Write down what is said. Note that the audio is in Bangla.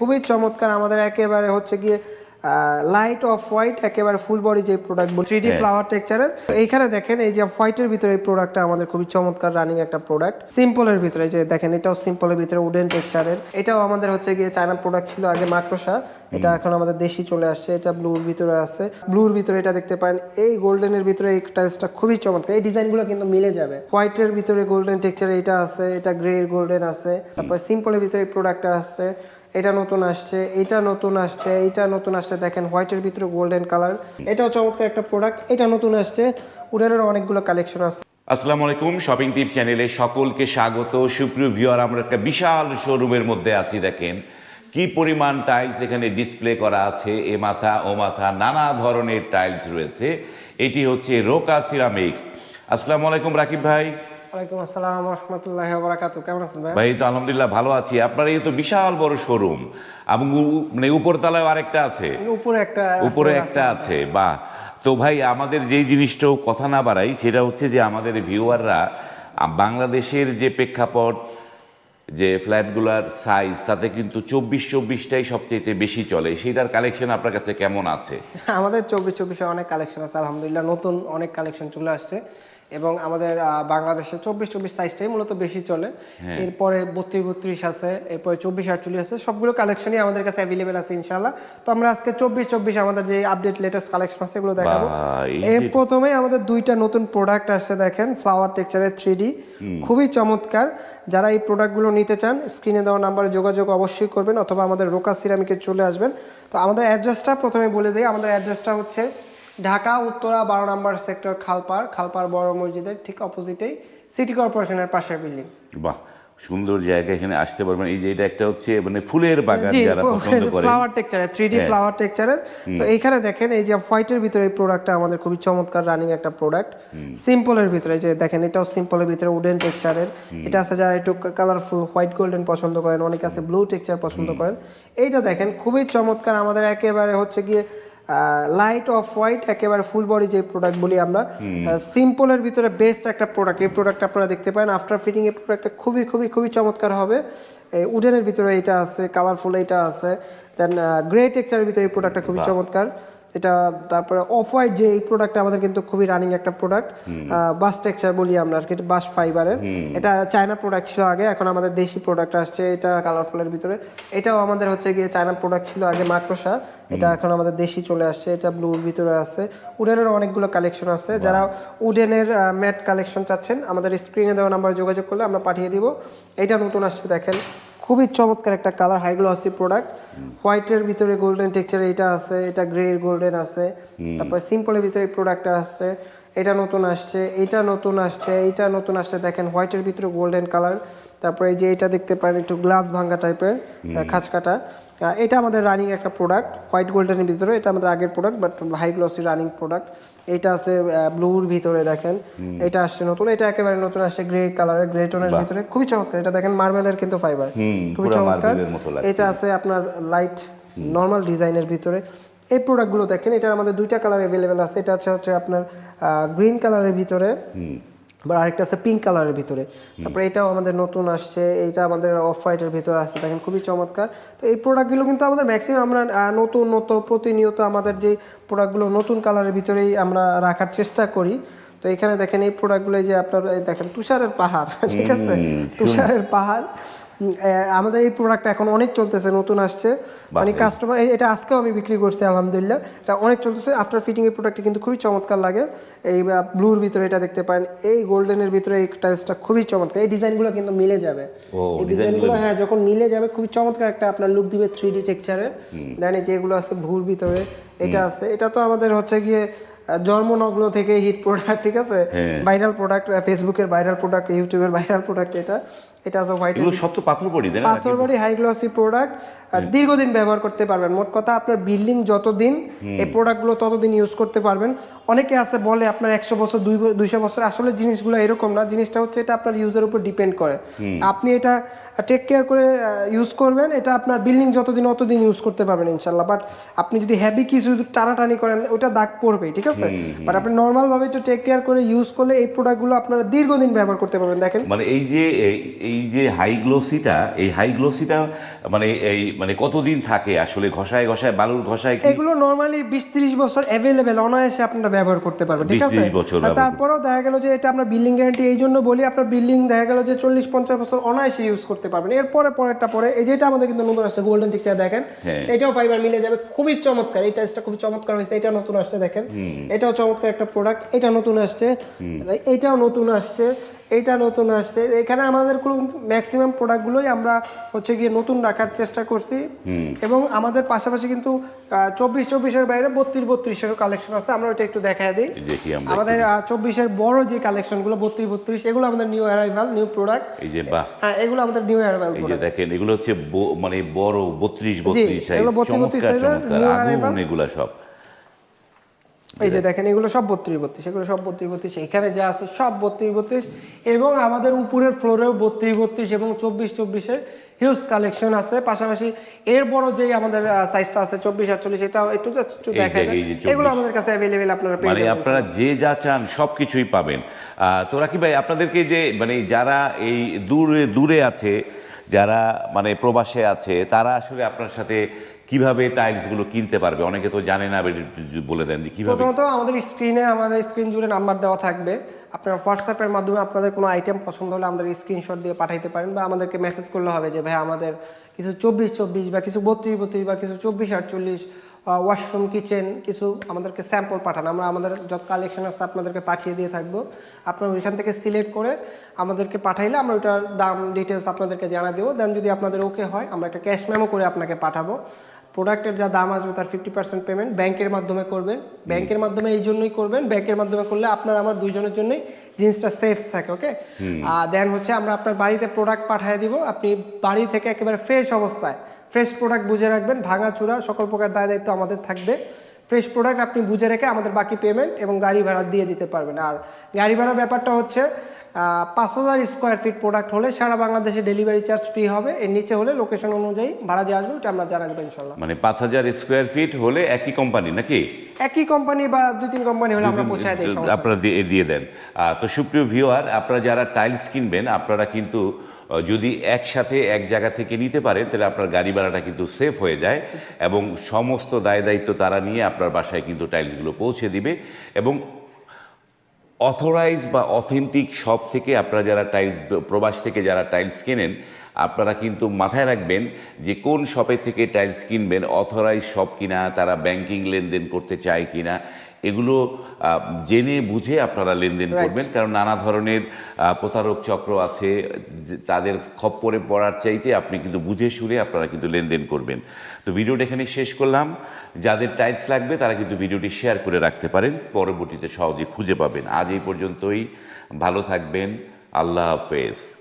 খুবই চমৎকার। আমাদের একেবারে হচ্ছে গিয়ে লাইট অফ হোয়াইট একেবারে ফুল বডি যে প্রোডাক্ট থ্রি ডি ফ্লাওয়ার টেক্সচারের এইখানে দেখেন এই যে হোয়াইটের ভিতরে এই প্রোডাক্টটা আমাদের খুবই চমৎকার রানিং একটা প্রোডাক্ট সিম্পলের ভিতরে যে দেখেন এটাও সিম্পলের ভিতরে উডেন টেক্সচারের এটাও আমাদের হচ্ছে গিয়ে চায়না প্রোডাক্ট ছিল আগে মাক্রোসা এটা এখন আমাদের দেশি চলে আসছে এটা ব্লুর ভিতরে আছে। ব্লুর ভিতরে এটা দেখতে পারেন এই গোল্ডেনের ভিতরে এই টাইলসটা খুবই চমৎকার। এই ডিজাইনগুলো কিন্তু মিলে যাবে। হোয়াইটের ভিতরে গোল্ডেন টেক্সচার এটা আছে এটা গ্রে গোল্ডেন আছে। তারপর সিম্পলের ভিতরে এই প্রোডাক্টটা আছে। এটা নতুন আসছে, এটা নতুন আসছে, এটা নতুন আসছে, দেখেন হোয়াইটের ভিতরে গোল্ডেন কালার এটাও চমৎকার একটা প্রোডাক্ট এটা নতুন আসছে উডেনের অনেকগুলো কালেকশন আছে। আসসালামু আলাইকুম শপিং টিপ চ্যানেলে সকলকে স্বাগত। সুপ্রিয় ভিউয়ার আমরা একটা বিশাল শোরুমের মধ্যে আছি, দেখেন। কি পরিমাণ টাইলস এখানে ডিসপ্লে করা আছে, এ মাথা, ও মাথা, নানা ধরনের টাইলস রয়েছে। এটি হচ্ছে রোকা সিরামিক্স আসসালামু আলাইকুম, রাকিব ভাই। ওয়ালাইকুম আসসালাম রহমতুল্লাহ বারাকাতু কেমন আছেন ভাই? ভাই তো আলহামদুলিল্লাহ ভালো আছি। আপনার এই তো বিশাল বড় শোরুম এবং মানে উপরতলায় আরেকটা আছে। উপরে একটা উপরে একটা আছে। বা তো ভাই আমাদের যেই জিনিসটাও কথা না বাড়াই সেটা হচ্ছে যে আমাদের ভিউয়াররা বাংলাদেশের যে প্রেক্ষাপট যে ফ্ল্যাটগুলোর সাইজ তাতে কিন্তু চব্বিশ চব্বিশটাই সবচেয়ে বেশি চলে। সেটার কালেকশন আপনার কাছে কেমন আছে? আমাদের চব্বিশ চব্বিশে অনেক কালেকশন আছে আলহামদুলিল্লাহ। নতুন অনেক কালেকশন চলে আসছে। এবং আমাদের বাংলাদেশে চব্বিশ চব্বিশ সাইজটাই মূলত বেশি চলে। এরপরে বত্রিশ বত্রিশ আছে এরপরে চব্বিশ আটচল্লিশ আছে সবগুলো কালেকশনই আমাদের কাছে অ্যাভেলেবেল আছে ইনশাল্লাহ তো আমরা আজকে চব্বিশ চব্বিশ আমাদের যে আপডেট লেটেস্ট কালেকশন আছে এগুলো দেখাবো। এই এর প্রথমে আমাদের দুইটা নতুন প্রোডাক্ট আসছে দেখেন ফ্লাওয়ার টেক্সচারের থ্রি ডি খুবই চমৎকার। যারা এই প্রোডাক্টগুলো নিতে চান স্ক্রিনে দেওয়া নাম্বারে যোগাযোগ অবশ্যই করবেন অথবা আমাদের রোকা সিরামিকে চলে আসবেন। তো আমাদের অ্যাড্রেসটা প্রথমে বলে দিই আমাদের অ্যাড্রেসটা হচ্ছে ঢাকা উত্তরা বারো নম্বর সেক্টর খালপাড় খালপাড় বড় মসজিদের ঠিক অপোজিটেই সিটি কর্পোরেশনের পাশের বিল্ডিং। বাহ সুন্দর জায়গা এখানে আসতে পারবেন। এই যে এটা একটা হচ্ছে মানে ফুলের বাগান যারা পছন্দ করে। ফ্লাওয়ার টেক্সচারের থ্রি ডি ফ্লাওয়ার টেক্সচারের তো এইখানে দেখেন এই যে হোয়াইটের ভিতরে এই প্রোডাক্টটা আমাদের খুবই চমৎকার রানিং একটা প্রোডাক্ট সিম্পলের ভিতরে এই যে দেখেন এটাও সিম্পলের ভিতরে উডেন টেক্সচারের এটা আছে যারা একটু কালারফুল হোয়াইট গোল্ডেন পছন্দ করেন অনেকে আছে ব্লু টেক্সচার পছন্দ করেন। এইটা দেখেন খুবই চমৎকার। আমাদের একেবারে হচ্ছে গিয়ে লাইট অফ হোয়াইট একেবারে ফুল বডি যে প্রোডাক্ট বলি আমরা সিম্পলের ভিতরে বেস্ট একটা প্রোডাক্ট এই প্রোডাক্ট আপনারা দেখতে পারেন। আফটার ফিটিং এই প্রোডাক্টটা খুবই খুবই খুবই চমৎকার হবে। উডেনের ভিতরে এটা আছে কালারফুল এটা আছে। দেন গ্রে টেক্সচারের ভিতরে এই প্রোডাক্টটা খুবই চমৎকার। এটা তারপরে অফ হোয়াইট যে এই প্রোডাক্টটা আমাদের কিন্তু খুবই রানিং একটা প্রোডাক্ট বাস টেক্সচার বলি আমরা আর কি বাস ফাইবারের এটা চায়না প্রোডাক্ট ছিল আগে এখন আমাদের দেশি প্রোডাক্ট আসছে এটা কালারফুলের ভিতরে। এটাও আমাদের হচ্ছে গিয়ে চায়না প্রোডাক্ট ছিল আগে মাক্রোসা এটা এখন আমাদের দেশি চলে আসছে এটা ব্লুর ভিতরে আছে। উডেনের অনেকগুলো কালেকশন আছে যারা উডেনের ম্যাট কালেকশন চাচ্ছেন আমাদের স্ক্রিনে দেওয়া নাম্বারে যোগাযোগ করলে আমরা পাঠিয়ে দিব। এটা নতুন আসছে দেখেন। খুবই চমৎকার একটা কালার হাই গ্লসি প্রোডাক্ট হোয়াইটের ভিতরে গোল্ডেন টেক্সচার এটা আছে এটা গ্রে গোল্ডেন আছে তারপরে সিম্পলের ভিতরে প্রোডাক্টটা আছে এটা নতুন আসছে এটা নতুন আসছে এটা নতুন আসছে দেখেন হোয়াইটের ভিতরে গোল্ডেন কালার তারপরে এই যে এটা দেখতে পারেন একটু গ্লাস ভাঙ্গা টাইপের খাঁচ কাটা আহ, এটা আমাদের রানিং একটা প্রোডাক্ট হোয়াইট গোল্ডেনের ভিতরে এটা আমাদের আগের product but high glossy running product এটা আছে ব্লুর ভিতরে দেখেন। এটা আসছে নতুন এটা একেবারে নতুন আসছে গ্রে কালারের গ্রে টোনের ভিতরে। খুবই চমৎকার এটা দেখেন মার্বেলের কিন্তু ফাইবার খুবই চমৎকার। এটা আছে আপনার লাইট নর্মাল ডিজাইনের ভিতরে। এই প্রোডাক্টগুলো দেখেন এটা আমাদের দুইটা কালার অ্যাভেলেবেল আছে। এটা আছে হচ্ছে আপনার গ্রিন কালারের ভিতরে। বা আরেকটা আছে পিঙ্ক কালারের ভিতরে। তারপরে এটাও আমাদের নতুন আসছে এইটা আমাদের অফ হোয়াইটের ভিতরে আসছে দেখেন খুবই চমৎকার। তো এই প্রোডাক্টগুলো কিন্তু আমাদের ম্যাক্সিমাম আমরা নতুন নতুন প্রতিনিয়ত আমাদের যে প্রোডাক্টগুলো নতুন কালারের ভিতরেই আমরা রাখার চেষ্টা করি। তো এখানে দেখেন এই প্রোডাক্টগুলো যে আপনার দেখেন তুষারের পাহাড় ঠিক আছে? তুষারের পাহাড়। আমাদের এই প্রোডাক্টটা এখন অনেক চলতেছে নতুন আসছে। মানে কাস্টমার এটা আজকেও আমি বিক্রি করছি আলহামদুলিল্লাহ। এটা অনেক চলতেছে। আফটার ফিটিং এই প্রোডাক্টটা কিন্তু খুবই চমৎকার লাগে। এই ব্লুর ভিতরে এটা দেখতে পারেন। এই গোল্ডেনের ভিতরে এই টাইলসটা খুবই চমৎকার। এই ডিজাইনগুলো কিন্তু মিলে যাবে। ও, এই ডিজাইনগুলো হ্যাঁ যখন মিলে যাবে খুবই চমৎকার একটা আপনার লুক দিবে থ্রি ডি টেক্সচারের দেন যেগুলো আছে ভুর ভিতরে এটা আছে। এটা তো আমাদের হচ্ছে গিয়ে জন্মনগ্ন থেকে হিট প্রোডাক্ট ঠিক আছে? ভাইরাল প্রোডাক্ট ফেসবুকের ভাইরাল প্রোডাক্ট ইউটিউবের ভাইরাল প্রোডাক্ট এটা। এটা আছে হোয়াইট এগুলো সব তো পাথর না? পাথর বাড়ি হাই গ্লসি প্রোডাক্ট দীর্ঘদিন ব্যবহার করতে পারবেন। মোট কথা আপনার বিল্ডিং যতদিন এই প্রোডাক্টগুলো ততদিন ইউজ করতে পারবেন। অনেকে আছে বলে আপনার একশো বছর দুই দুইশো বছর আসলে জিনিসগুলো এরকম না। জিনিসটা হচ্ছে এটা আপনার ইউজের উপর ডিপেন্ড করে। আপনি এটা টেক কেয়ার করে ইউজ করবেন এটা আপনার বিল্ডিং যতদিন অতদিন ইউজ করতে পারবেন ইনশাল্লাহ বাট আপনি যদি হেভি কিছু টানাটানি করেন ওটা দাগ পড়বে ঠিক আছে? বাট আপনি নর্মাল ভাবে একটু টেক কেয়ার করে ইউজ করলে এই প্রোডাক্টগুলো আপনারা দীর্ঘদিন ব্যবহার করতে পারবেন দেখেন। মানে এই যে এই- যে হাই গ্লোসিটা এই হাই গ্লোসিটা মানে এই মানে কতদিন থাকে আসলে? ঘষায় ঘষায় বালুর ঘষায় এগুলো নর্মালি বিশ ত্রিশ বছর অ্যাভেলেবেল অনায়াসে আপনারা ব্যবহার করতে পারবেন ঠিক আছে? বছর তারপরেও দেখা গেল যে এটা আমরা বিল্ডিং গ্যারান্টি এই জন্য বলি আপনার বিল্ডিং দেখা গেল যে চল্লিশ পঞ্চাশ বছর অনায়াসে ইউজ করতে পারবেন। এরপরে পরেরটা পরে এই যেটা আমাদের কিন্তু নতুন আসছে গোল্ডেন টিকচার দেখেন হ্যাঁ। এটাও ফাইবার মিলে যাবে খুবই চমৎকার এই টাইসটা খুবই চমৎকার হয়েছে এটা নতুন আসছে দেখেন। এটাও চমৎকার একটা প্রোডাক্ট এটা নতুন আসছে এটাও নতুন আসছে এইটা নতুন আসছে। এখানে আমাদের কোনো ম্যাক্সিমাম প্রোডাক্টগুলোই আমরা হচ্ছে গিয়ে নতুন রাখার চেষ্টা করছি। এবং আমাদের পাশাপাশি কিন্তু চব্বিশ চব্বিশের বাইরে বত্রিশ বত্রিশেরও কালেকশন আছে। আমরা ওটা একটু দেখায় দিই। আমাদের চব্বিশের বড় যে কালেকশনগুলো বত্রিশ বত্রিশ এগুলো আমাদের নিউ অ্যারাইভাল নিউ প্রোডাক্ট এই যে বাহ। হ্যাঁ এগুলো আমাদের নিউ অ্যারাইভাল এই যে দেখেন এগুলো হচ্ছে মানে বড় বত্রিশ বত্রিশ সাইজ এগুলো 32 চমৎকার চমৎকার। এগুলা সব। এই যে দেখেন এগুলো সব বত্রিশ বত্রিশ এগুলো সব বত্রিশ বত্রিশ এখানে যা আছে সব বত্রিশ বত্রিশ এবং আমাদের উপরের ফ্লোরেও বত্রিশ বত্রিশ এবং চব্বিশ চব্বিশের হিউজ কালেকশন আছে। পাশাপাশি এর বড় যে আমাদের সাইজটা আছে চব্বিশ আটচল্লিশ এটাও একটু জাস্ট একটু 24 এগুলো আমাদের কাছে অ্যাভেলেবেল আপনারা পেয়ে মানে আপনারা যে যা চান সব কিছুই পাবেন। আহ, তো রাকি ভাই আপনাদেরকে যে মানে যারা এই দূরে দূরে আছে যারা মানে প্রবাসে আছে তারা আসলে আপনার সাথে কীভাবে টাইলসগুলো কিনতে পারবে? অনেকে তো জানে না বলে দেন যে কীভাবে প্রথমত আমাদের স্ক্রিনে আমাদের স্ক্রিন জুড়ে নাম্বার দেওয়া থাকবে। আপনারা হোয়াটসঅ্যাপের মাধ্যমে আপনাদের কোনো আইটেম পছন্দ হলে আমাদের স্ক্রিনশট দিয়ে পাঠাইতে পারেন বা আমাদেরকে মেসেজ করলে হবে যে, ভাই, আমাদের কিছু চব্বিশ চব্বিশ বা কিছু বত্রিশ বত্রিশ বা কিছু চব্বিশ আটচল্লিশ ওয়াশরুম কিচেন কিছু আমাদেরকে স্যাম্পল পাঠান। আমরা আমাদের যত কালেকশন আছে আপনাদেরকে পাঠিয়ে দিয়ে থাকব। আপনারা ওইখান থেকে সিলেক্ট করে আমাদেরকে পাঠাইলে আমরা ওইটার দাম ডিটেলস আপনাদেরকে জানা দেবো। দেন যদি আপনাদের ওকে হয়, আমরা একটা ক্যাশ মেমো করে আপনাকে পাঠাবো। প্রোডাক্টের যা দাম আসবে তার ফিফটি পার্সেন্ট পেমেন্ট ব্যাংকের মাধ্যমে করবেন। ব্যাংকের মাধ্যমে এই জন্যই করবেন। ব্যাংকের মাধ্যমে করলে আপনার আমার দুইজনের জন্যই জিনিসটা সেফ থাকে ওকে আর দেন হচ্ছে আমরা আপনার বাড়িতে প্রোডাক্ট পাঠিয়ে দিব। আপনি বাড়ি থেকে একেবারে ফ্রেশ অবস্থায় ফ্রেশ প্রোডাক্ট বুঝে রাখবেন। ভাঙা চূড়া সকল প্রকার দায় দায়িত্ব আমাদের থাকবে। ফ্রেশ প্রোডাক্ট আপনি বুঝে রেখে আমাদের বাকি পেমেন্ট এবং গাড়ি ভাড়া দিয়ে দিতে পারবেন। আর গাড়ি ভাড়ার ব্যাপারটা হচ্ছে পাঁচ হাজার স্কোয়ার ফিট প্রোডাক্ট হলে সারা বাংলাদেশে ডেলিভারি চার্জ ফ্রি হবে। এর নিচে হলে লোকেশন অনুযায়ী ভাড়া যে আসবে ওটা আমরা জানা দেবো ইনশাল্লাহ মানে পাঁচ হাজার স্কোয়ার ফিট হলে একই কোম্পানি নাকি? একই কোম্পানি বা দুই তিন কোম্পানি হলে আমরা পৌঁছায় দিই আপনারা দিয়ে দিয়ে দেন। তো সুপ্রিয় ভিউয়ার আপনারা যারা টাইলস কিনবেন আপনারা কিন্তু যদি একসাথে এক জায়গা থেকে নিতে পারেন তাহলে আপনার গাড়ি ভাড়াটা কিন্তু সেফ হয়ে যায় এবং সমস্ত দায় দায়িত্ব তারা নিয়ে আপনার বাসায় কিন্তু টাইলসগুলো পৌঁছে দিবে। এবং অথরাইজ বা অথেন্টিক শপ থেকে আপনারা যারা টাইলস প্রবাস থেকে যারা টাইলস কেনেন, আপনারা কিন্তু মাথায় রাখবেন যে কোন শপে থেকে টাইলস কিনবেন অথরাইজ শপ কিনা, তারা ব্যাংকিং লেনদেন করতে চায় কিনা এগুলো জেনে বুঝে আপনারা লেনদেন করবেন। কারণ নানা ধরনের প্রতারক চক্র আছে তাদের খপ্পরে পড়ার চাইতে আপনি কিন্তু বুঝে শুনে আপনারা কিন্তু লেনদেন করবেন। তো ভিডিওটা এখানে শেষ করলাম। যাদের টাইলস লাগবে তারা কিন্তু ভিডিওটি শেয়ার করে রাখতে পারেন। পরবর্তীতে সহজে খুঁজে পাবেন। আজ এই পর্যন্তই। ভালো থাকবেন। আল্লাহ হাফেজ।